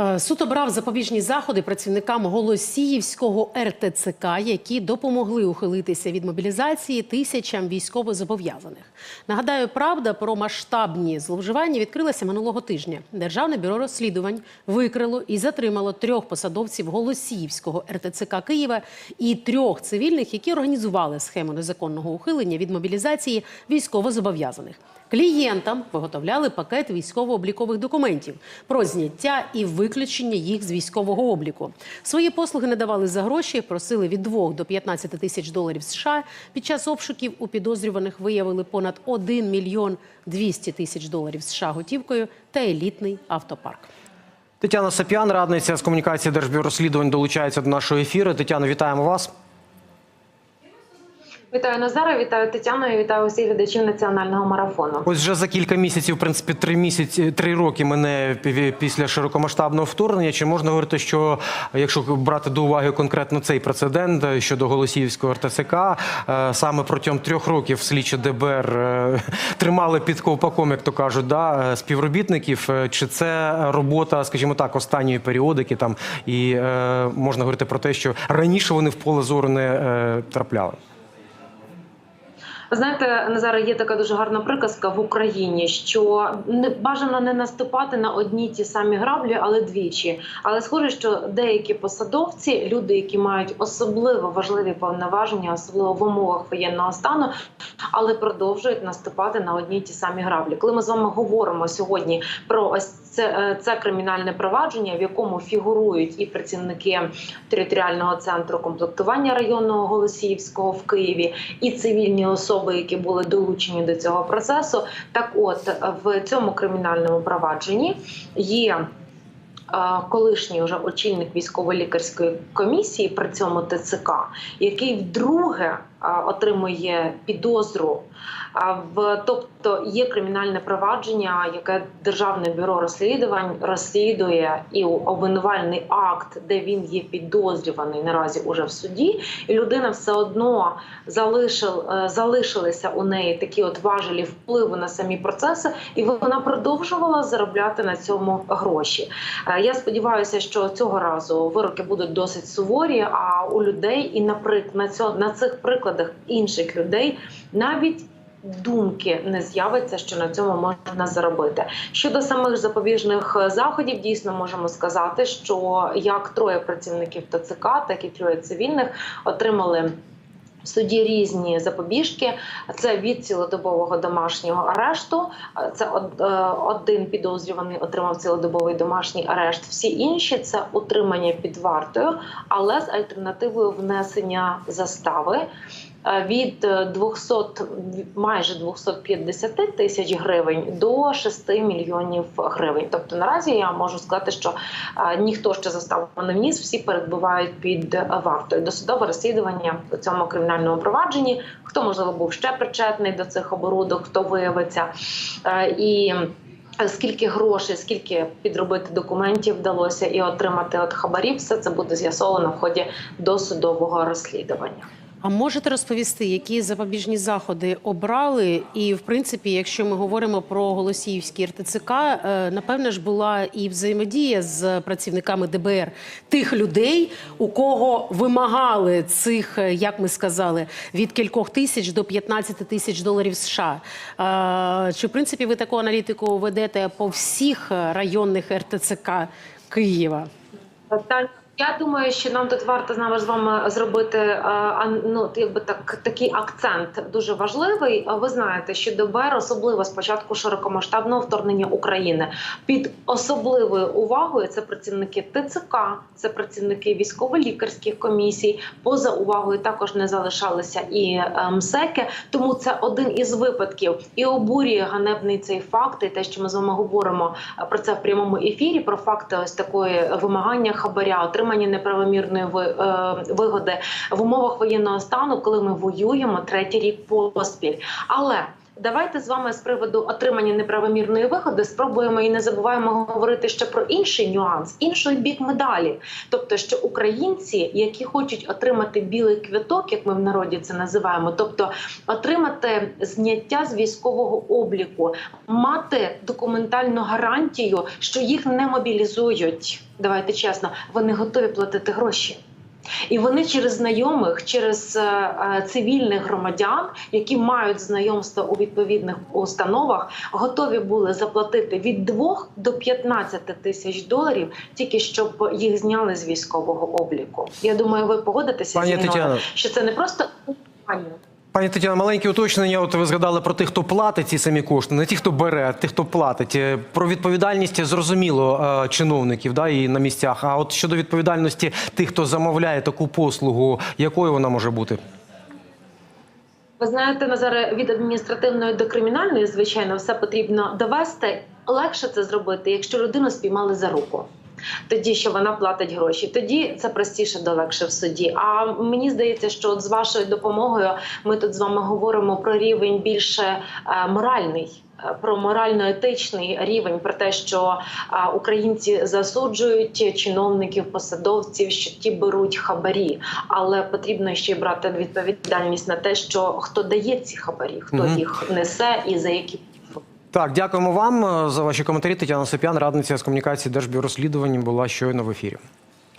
Е, Суд обрав запобіжні заходи працівникам Голосіївського РТЦК, які допомогли ухилитися від мобілізації тисячам військовозобов'язаних. Нагадаю, правда про масштабні зловживання відкрилася минулого тижня. Державне бюро розслідувань викрило і затримало трьох посадовців Голосіївського РТЦК Києва і трьох цивільних, які організували схему незаконного ухилення від мобілізації військовозобов'язаних. Клієнтам виготовляли пакет військово-облікових документів про зняття і виключення їх з військового обліку. Свої послуги надавали за гроші, просили від 2 до 15 тисяч доларів США. Під час обшуків у підозрюваних виявили понад 1 мільйон 200 тисяч доларів США готівкою та елітний автопарк. Тетяна Сап'ян, радниця з комунікації Держбюро розслідувань, долучається до нашого ефіру. Тетяно, вітаємо вас. Вітаю Назара, вітаю Тетяну і вітаю усіх глядачів національного марафону. Ось вже за кілька місяців, в принципі, три місяці, три роки мене пі- після широкомасштабного вторгнення. Чи можна говорити, що якщо брати до уваги конкретно цей прецедент е, щодо Голосіївського РТЦК, е, саме протягом трьох років слідчі ДБР е, тримали під ковпаком, як то кажуть, да, співробітників? Чи це робота, скажімо так, останньої періодики там і можна говорити про те, що раніше вони в поле зору не трапляли? Ви знаєте, Назаре, є така дуже гарна приказка в Україні, що не бажано не наступати на одні ті самі граблі, але двічі. Але схоже, що деякі посадовці, люди, які мають особливо важливі повноваження, особливо в умовах воєнного стану, але продовжують наступати на одні ті самі граблі. Коли ми з вами говоримо сьогодні про ось це, е, це кримінальне провадження, в якому фігурують і працівники територіального центру комплектування районного Голосіївського в Києві, і цивільні особи, які були долучені до цього процесу. Так, от в цьому кримінальному провадженні є. е, Колишній вже очільник військово-лікарської комісії при цьому ТЦК, який вдруге отримує підозру. В тобто є кримінальне провадження, яке державне бюро розслідувань розслідує і обвинувальний акт, де він є підозрюваний наразі уже в суді, і людина все одно залишил, е, залишилися у неї такі от важелі впливу на самі процеси, і вона продовжувала заробляти на цьому гроші. Е, Я сподіваюся, що цього разу вироки будуть досить суворі. А у людей і наприклад на цьо- на цих прикладах інших людей навіть думки не з'явиться, що на цьому можна заробити. Щодо самих запобіжних е, заходів, дійсно можемо сказати, що як троє працівників ТЦК, так і троє цивільних отримали. Суді різні запобіжки. Це від цілодобового домашнього арешту. Це е, один підозрюваний отримав цілодобовий домашній арешт. Всі інші це утримання під вартою, але з альтернативою внесення застави. Е, Від е, 200, майже 250 тисяч гривень до 6 мільйонів гривень. Тобто наразі я можу сказати, що е, ніхто ще заставу не вніс, всі перебувають під е, вартою. Досудове розслідування у цьому кримінальному провадженні. Хто можливо був ще причетний до цих оборудок, хто виявиться Е, і. Скільки грошей, скільки підробити документів вдалося і отримати от хабарів, все це буде з'ясовано в ході досудового розслідування. А можете розповісти, які запобіжні заходи обрали? І, в принципі, якщо ми говоримо про Голосіївський РТЦК, е, напевне ж була і взаємодія з працівниками ДБР тих людей, у кого вимагали цих, е, як ми сказали, від кількох тисяч до 15 тисяч доларів США. Е, Чи в принципі ви таку аналітику ведете по всіх районних РТЦК Києва? Та я думаю, що нам тут варто нами з вами зробити е, ну, якби так такий акцент дуже важливий. Ви знаєте, що ДБР, особливо з початку широкомасштабного вторгнення України, під особливою увагою це працівники ТЦК, це працівники військово-лікарських комісій. Поза увагою також не залишалися і е, МСЕКи. Тому це один із випадків і обурює ганебний цей факт. І те, що ми з вами говоримо е, про це в прямому ефірі, про факти ось такої вимагання хабаря, отримання неправомірної е, вигоди в умовах воєнного стану, коли ми воюємо третій рік поспіль. Але Давайте з вами з приводу отримання неправомірної вигоди спробуємо і не забуваємо говорити ще про інший нюанс, інший бік медалі. Тобто, що українці, які хочуть отримати білий квиток, як ми в народі це називаємо, тобто отримати зняття з військового обліку, мати документальну гарантію, що їх не мобілізують. Давайте чесно, вони готові платити гроші. І вони через знайомих, через е, е, цивільних громадян, які мають знайомство у відповідних установах, готові були заплатити від 2 до 15 тисяч доларів, тільки щоб їх зняли з військового обліку. Я думаю, ви погодитеся Пані зі мною, Тетяна. що це не просто. Пані Тетяна, маленьке уточнення. От ви згадали про тих, хто платить ці самі кошти, не ті, хто бере, а тих, хто платить. Е, Про відповідальність зрозуміло е, чиновників да, і на місцях. А от щодо відповідальності тих, хто замовляє таку послугу, якою вона може бути? Ви знаєте, Назаре, від адміністративної до кримінальної, звичайно, все потрібно довести. Легше це зробити, якщо людину спіймали за руку. Тоді що вона платить гроші, тоді це простіше до легше в суді. А мені здається, що от з вашою допомогою ми тут з вами говоримо про рівень більше е, моральний. е, Про морально-етичний рівень, про те, що а, українці засуджують чиновників, посадовців, що ті беруть хабарі, але потрібно ще й брати відповідальність на те, що хто дає ці хабарі, хто Мгм. їх несе і за які Так, дякуємо вам е, за ваші коментарі. Тетяна Сопян, радниця з комунікації Держбюро розслідувань, була щойно в ефірі.